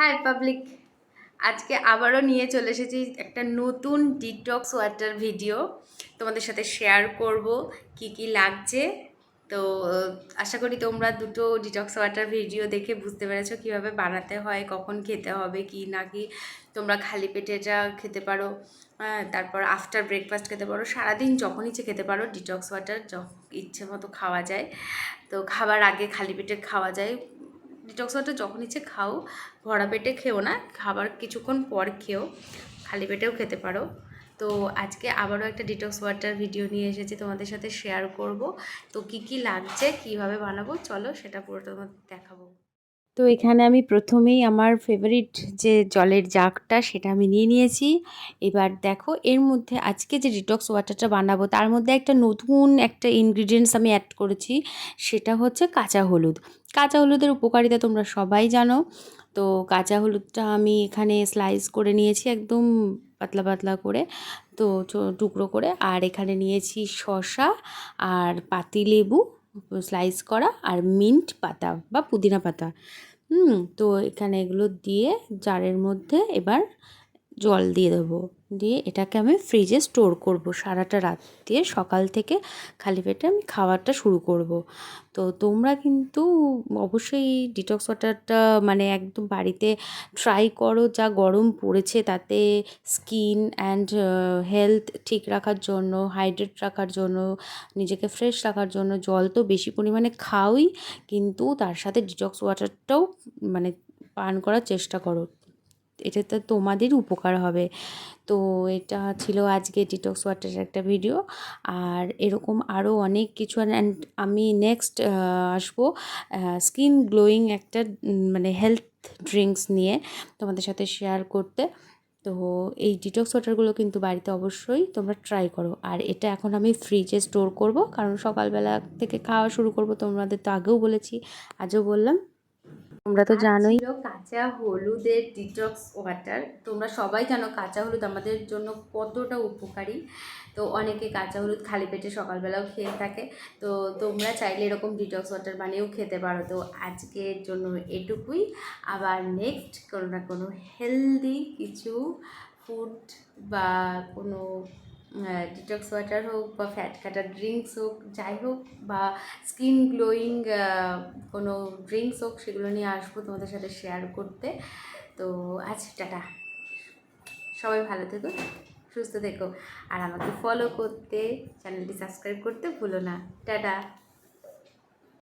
High public আজকে আবারও নিয়ে চলে এসেছি একটা নতুন ডিটক্স ওয়াটার ভিডিও তোমাদের সাথে শেয়ার করব কি কি লাগছে। তো, আশা করি তোমরা দুটো ডিটক্স ওয়াটার ভিডিও দেখে বুঝতে পেরেছ কীভাবে বানাতে হয়, কখন খেতে হবে, কি না কি। তোমরা খালি পেটে যা খেতে পারো হ্যাঁ তারপর আফটার ব্রেকফাস্ট খেতে পারো। সারাদিন যখন ইচ্ছে খেতে পারো ডিটক্স ওয়াটার যখন ইচ্ছে মতো খাওয়া যায়। তো খাবার আগে খালি পেটে খাওয়া যায়। ডিটক্স ওয়াটার যখন ইচ্ছে খাও, ভরা পেটে খেও না, খাবার কিছুক্ষণ পর খেও, খালি পেটেও খেতে পারো। তো আজকে আবারও একটা ডিটক্স ওয়াটার ভিডিও নিয়ে এসেছি তোমাদের সাথে শেয়ার করব। তো কি কি লাগছে, কীভাবে বানাবো, চলো সেটা পুরোটা তোমাদের দেখাবো। তো এখানে আমি প্রথমেই আমার ফেভারিট যে জলের জাগটা সেটা আমি নিয়ে নিয়েছি। এবার দেখো, এর মধ্যে আজকে যে ডিটক্স ওয়াটারটা বানাবো, তার মধ্যে একটা নতুন একটা ইনগ্রিডিয়েন্টস আমি অ্যাড করেছি, সেটা হচ্ছে কাঁচা হলুদ। কাঁচা হলুদের উপকারিতা তোমরা সবাই জানো। তো কাঁচা হলুদটা আমি এখানে স্লাইস করে নিয়েছি একদম পাতলা পাতলা করে, তো টুকরো করে। আর এখানে নিয়েছি শসা আর পাতিলেবু। স্লাইস করা আর মিন্ট পাতা বা পুদিনা পাতা। হুম, তো এখানে এগুলো দিয়ে জারের মধ্যে এবার জল দিয়ে দেবো। দিয়ে এটাকে আমি ফ্রিজে স্টোর করব। সারাটা রাত দিয়ে সকাল থেকে খালি পেটে আমি খাওয়াটা শুরু করব। তো তোমরা কিন্তু অবশ্যই ডিটক্স ওয়াটারটা মানে একদম বাড়িতে ট্রাই করো। যা গরম পড়েছে তাতে স্কিন অ্যান্ড হেলথ ঠিক রাখার জন্য হাইড্রেট রাখার জন্য, নিজেকে ফ্রেশ রাখার জন্য, জল তো বেশি পরিমাণে খাওই। কিন্তু তার সাথে ডিটক্স ওয়াটারটাও মানে পান করার চেষ্টা করো। এটাতে তোমাদের উপকার হবে। তো এটা ছিল আজকে ডিটক্স ওয়াটারের একটা ভিডিও আর এরকম আরও অনেক কিছু অ্যান্ড আমি নেক্সট আসব স্কিন গ্লোয়িং একটা মানে হেলথ ড্রিঙ্কস নিয়ে তোমাদের সাথে শেয়ার করতে। তো এই ডিটক্স ওয়াটারগুলো কিন্তু বাড়িতে অবশ্যই তোমরা ট্রাই করো। আর এটা এখন আমি ফ্রিজে স্টোর করব, কারণ সকালবেলা থেকে খাওয়া শুরু করব, তোমাদের তো আগেও বলেছি, আজও বললাম। তোমরা তো জানোই। কাঁচা হলুদের ডিটক্স ওয়াটার তোমরা সবাই জানো কাঁচা হলুদ আমাদের জন্য কতটা উপকারী। তো অনেকে কাঁচা হলুদ খালি পেটে সকালবেলাও খেয়ে থাকে। তো তোমরা চাইলে এরকম ডিটক্স ওয়াটার বানিয়েও খেতে পারো। তো আজকের জন্য এটুকুই। আবার নেক্সট কোনো না কোনো হেলদি কিছু ফুড বা কোনো ডিটক্স ওয়াটার হোক বা ফ্যাট কাটার ড্রিঙ্কস হোক, যাই হোক, বা স্কিন গ্লোয়িং কোনো ড্রিঙ্কস হোক, সেগুলো নিয়ে আসব তোমাদের সাথে শেয়ার করতে। তো আচ্ছা টাটা। সবাই ভালো থেকো, সুস্থ থেকো। আর আমাকে ফলো করতে চ্যানেলটি সাবস্ক্রাইব করতে ভুলো না। টাটা।